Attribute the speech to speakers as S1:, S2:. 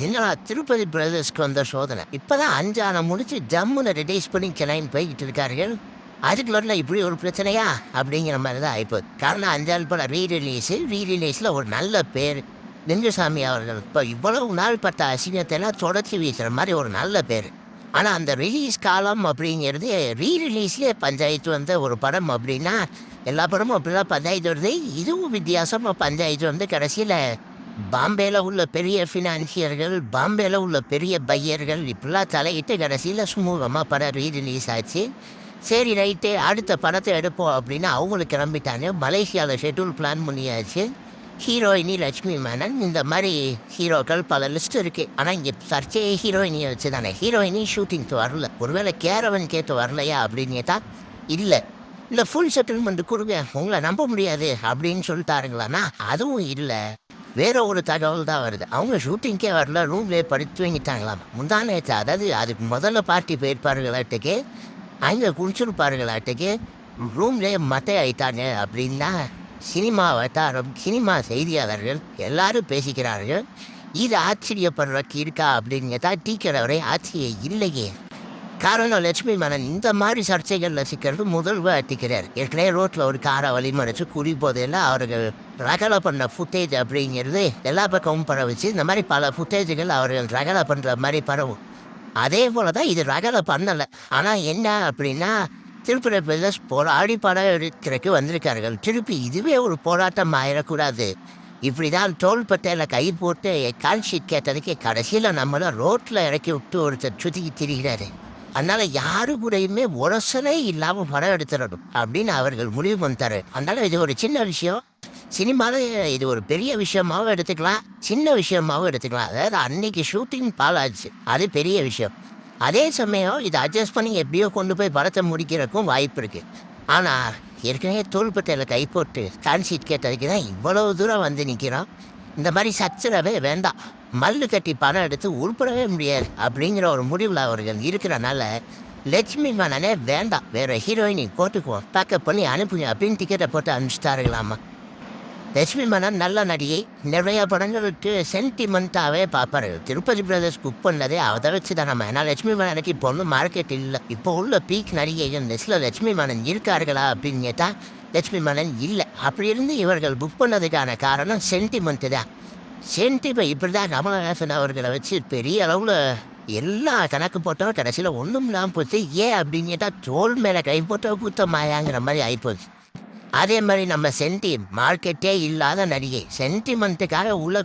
S1: என்னடா திருப்பதி பிரதர்ஸ்க்கு வந்த சோதனை? இப்போதான் அஞ்சான முடிச்சு ஜம்முன்னு ரிலீஸ் பண்ணி கிளம்பி போய்கிட்டு இருக்கார்கள். அதுக்குள்ள இப்படி ஒரு பிரச்சனையா? அப்படிங்கிற மாதிரி தான் ஆயிப்போது காரணம் அஞ்சாள் படம் ரீ ரிலீஸு ரீ ரிலீஸில் ஒரு நல்ல பேர். லிங்குசாமி அவர்கள் இப்போ இவ்வளவு நாள் பட்ட அசிங்கத்தைலாம் தொடர்ச்சி தொடச்சி வீசுகிற மாதிரி ஒரு நல்ல பேர். ஆனால் அந்த ரிலீஸ் காலம் அப்படிங்கிறது ரீ ரிலீஸ்லேயே பஞ்சாயத்து வந்த ஒரு படம் அப்படின்னா எல்லா படமும் அப்படிலாம் பஞ்சாயத்து வருது. இதுவும் வித்தியாசமாக பஞ்சாயத்து வந்து கடைசியில் பாம்பேல உள்ள பெரிய ஃபினான்சியர்கள் பாம்பேல உள்ள பெரிய பையர்கள் இப்படிலாம் தலையிட்டு கடைசியில் சுமூகமாக படம் ரீரிலீஸ் ஆச்சு சரி ரைட்டு அடுத்த படத்தை எடுப்போம் அப்படின்னு அவங்களுக்கு கிளம்பிட்டாங்க. மலேசியாவில் ஷெட்யூல் பிளான் பண்ணியாச்சு. ஹீரோயினி லட்சுமி மேனன் இந்த மாதிரி ஹீரோக்கள் பல லிஸ்ட் இருக்குது ஆனால் இங்கே சர்ச்சையே ஹீரோயினியை வச்சு தானே. ஹீரோயினி ஷூட்டிங்க்கு வரல. ஒருவேளை கேரவன் கேட்டு வரலையா அப்படின்னு தான் இல்லை. இல்லை ஃபுல் செட்டில்மெண்ட் கொடுங்க. உங்களை நம்ப முடியாது அப்படின்னு சொல்லிட்டாருங்களாண்ணா அதுவும் இல்லை. வேற ஒரு தகவல் தான் வருது. அவங்க ஷூட்டிங்கே வரல ரூம்லேயே படுத்து தூங்கிட்டாங்களாம். முந்தா நேற்று அதாவது அதுக்கு முதல்ல பார்ட்டி போயிருப்பாருங்களாட்டுக்கு அங்கே குடிச்சிருப்பாருங்களாட்டுக்கு ரூம்லேயே மத்தை ஆயிட்டாங்க அப்படின்னா சினிமா வட்டாரம் சினிமா செய்தியாளர்கள் எல்லாரும் பேசிக்கிறார்கள். இது ஆச்சரியப்படுறக்கு இருக்கா அப்படின்னு கேட்டால் அவரை ஆச்சரியம் இல்லையே. காரணம் லட்சுமி மனன் இந்த மாதிரி சர்ச்சைகளில் சிக்கிறது முதல்வ அட்டிக்கிறார் ஏற்கனவே ரோட்டில் ஒரு காரை வழிமறைச்சு குறி போதெல்லாம் அவர்கள் ரகலை பண்ண ஃபுட்டேஜ் அப்படிங்கிறது எல்லா பக்கமும் பரவிச்சு. இந்த மாதிரி பல ஃபுட்டேஜுகள் அவர்கள் ரகலை பண்ணுற மாதிரி பரவும். அதே போல தான் இது ரகலை பண்ணலை. ஆனால் என்ன அப்படின்னா திருப்பதி பிரதர்ஸ் போராடி படம் எடுக்கிறதுக்கு வந்திருக்கார்கள். திருப்பி இதுவே ஒரு போராட்டம் ஆயிடக்கூடாது இப்படி தான் தோள்பட்டையில் கை போட்டு கால் ஷீட் கேட்டதுக்கு கடைசியில் நம்மளை ரோட்டில் இறக்கி விட்டு ஒருத்தர் சுற்றி திரிகிறாரு. அதனால யாரு கூடயுமே உரசலே இல்லாமல் படம் எடுத்துடணும் அப்படின்னு அவர்கள் முடிவு பண்ணிட்டாரு. அதனால இது ஒரு சின்ன விஷயம். சினிமாவில் இது ஒரு பெரிய விஷயமாவும் எடுத்துக்கலாம். சின்ன விஷயமாவும் எடுத்துக்கலாம். அதாவது அன்னைக்கு ஷூட்டிங் பாலாச்சு அது பெரிய விஷயம். அதே சமயம் இதை அட்ஜஸ்ட் பண்ணி எப்படியோ கொண்டு போய் படத்தை முடிக்கிறதுக்கும் வாய்ப்பு இருக்குது ஆனால் ஏற்கனவே தோள்பட்டையில் கை போட்டு கான்சீட் கேட்டதுக்கு தான் இவ்வளோ தூரம் வந்து நிற்கிறோம் இந்த மாதிரி சச்சரவே வேண்டாம். மல்லு கட்டி பணம் எடுத்து உருப்படவே முடியாது அப்படிங்கிற ஒரு முடிவில் அவர்கள் இருக்கிறனால லட்சுமி மன்னனே வேண்டாம். வேற ஹீரோயினி போட்டுக்குவோம் பேக்கப் பண்ணி அனுப்புங்க அப்படின்னு டிக்கெட்டை போட்டு அனுப்பிச்சிட்டாருங்களாமா லட்சுமி மன்னன் நல்ல நடிகை. நிறைய படங்களுக்கு சென்டிமெண்ட்டாகவே பார்ப்பாரு. திருப்பதி பிரதர்ஸ் புக் பண்ணதே அதை வச்சு தான் நம்ம. ஏன்னா லட்சுமி மன்னனுக்கு இப்போ ஒன்றும் மார்க்கெட் இல்லை. இப்போ உள்ள பீக் நடிகைகள் லிஸ்ட்டில் லட்சுமி மன்னன் இருக்கார்களா அப்படின்னு கேட்டால் லட்சுமி மன்னன் இல்லை. அப்படி இருந்து இவர்கள் புக் பண்ணதுக்கான காரணம் சென்டிமெண்ட்டு தான். சென்டிமெண்ட் இப்படி தான் கமலஹாசன் அவர்களை வச்சு பெரிய அளவில் எல்லா கணக்கு போட்டோம் கடைசியில் ஒன்றும் இல்லாமல் போச்சு. ஏன் அப்படின்னு கேட்டால் தோல் மேலே கை போட்டோ குத்தமாயாங்கிற மாதிரி ஆகிப்போச்சு அதே மாதிரி நம்ம சென்டி மார்க்கெட்டே இல்லாத நடிகை சென்டிமெண்ட்டுக்காக உள்ள